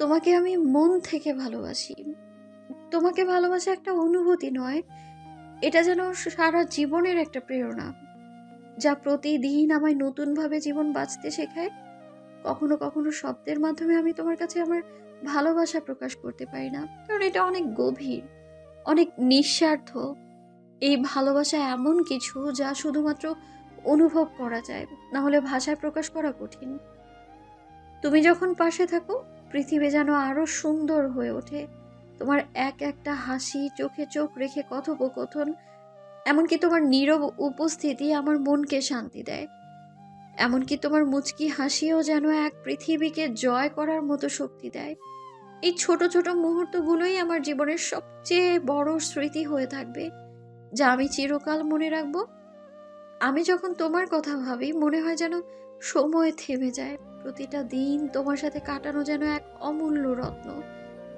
তোমাকে আমি মন থেকে ভালোবাসি। তোমাকে ভালোবাসা একটা অনুভূতি নয়, এটা যেন সারা জীবনের একটা প্রেরণা, যা প্রতিদিন আমায় নতুনভাবে জীবন বাঁচতে শেখায়। কখনো কখনো শব্দের মাধ্যমে আমি তোমার কাছে আমার ভালোবাসা প্রকাশ করতে পারি না, কারণ এটা অনেক গভীর, অনেক নিঃস্বার্থ। এই ভালোবাসা এমন কিছু যা শুধুমাত্র অনুভব করা যায়, না হলে ভাষায় প্রকাশ করা কঠিন। তুমি যখন পাশে থাকো পৃথিবী যেন আরও সুন্দর হয়ে ওঠে। তোমার এক একটা হাসি চোখে চোখ রেখে কথোপকথন, এমনকি তোমার নীরব উপস্থিতি আমার মনকে শান্তি দেয়। এমনকি তোমার মুচকি হাসিও যেন এক পৃথিবীকে জয় করার মতো শক্তি দেয়। এই ছোট ছোট মুহূর্তগুলোই আমার জীবনের সবচেয়ে বড় স্মৃতি হয়ে থাকবে, যা আমি চিরকাল মনে রাখব। আমি যখন তোমার কথা ভাবি, মনে হয় যেন সময় থেমে যায়। প্রতিটা দিন তোমার সাথে কাটানো যেন এক অমূল্য রত্ন,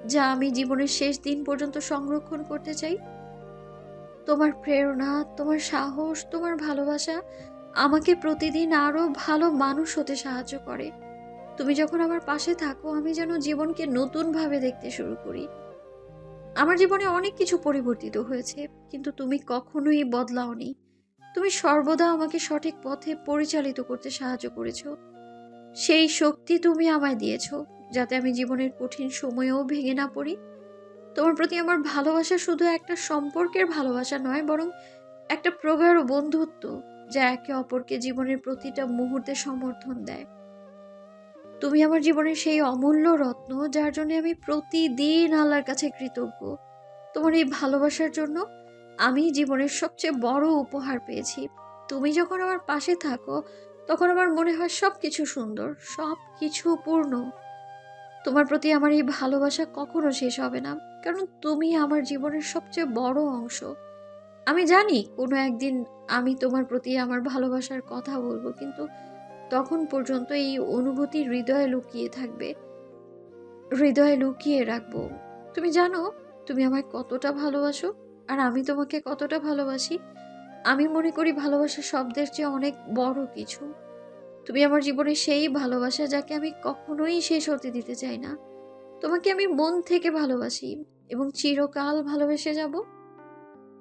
যা আমি জীবনের শেষ দিন পর্যন্ত সংরক্ষণ করতে চাই। তোমার প্রেরণা, তোমার সাহস, তোমার ভালোবাসা আমাকে প্রতিদিন আরও ভালো মানুষ হতে সাহায্য করে। তুমি যখন আমার পাশে থাকো, আমি যেন জীবনকে নতুনভাবে দেখতে শুরু করি। আমার জীবনে অনেক কিছু পরিবর্তিত হয়েছে, কিন্তু তুমি কখনোই বদলাওনি। তুমি সর্বদা আমাকে সঠিক পথে পরিচালিত করতে সাহায্য করেছ। সেই শক্তি তুমি আমায় দিয়েছ, যাতে আমি জীবনের কঠিন সময়েও ভেঙে না পড়ি। তোমার প্রতি আমার ভালোবাসা শুধু একটা সম্পর্কের ভালোবাসা নয়, বরং একটা প্রগাঢ় বন্ধুত্ব, যা একে অপরকে জীবনের প্রতিটা মুহূর্তে সমর্থন দেয়। তুমি আমার জীবনের সেই অমূল্য রত্ন, যার জন্য আমি প্রতিদিন আল্লাহর কাছে কৃতজ্ঞ। তোমার এই ভালোবাসার জন্য আমি জীবনের সবচেয়ে বড় উপহার পেয়েছি। তুমি যখন আমার পাশে থাকো, তখন আমার মনে হয় সব কিছু সুন্দর সব কিছু পূর্ণ। তোমার প্রতি আমার এই ভালোবাসা কখনো শেষ হবে না, কারণ তুমি আমার জীবনের সবচেয়ে বড় অংশ। আমি জানি কোনো একদিন আমি তোমার প্রতি আমার ভালোবাসার কথা বলব, কিন্তু তখন পর্যন্ত এই অনুভূতি হৃদয়ে লুকিয়ে থাকবে। হৃদয়ে লুকিয়ে রাখব। তুমি জানো, তুমি আমায় কতটা ভালোবাসো। আর আমি তোমাকে কতটা ভালোবাসি? আমি মনে করি ভালোবাসা শব্দের চেয়ে অনেক বড় কিছু। তুমি আমার জীবনে সেই ভালোবাসা যাকে আমি কখনোই শেষ হতে দিতে চাই না। তোমাকে আমি মন থেকে ভালোবাসি এবং চিরকাল ভালোবেসে যাব।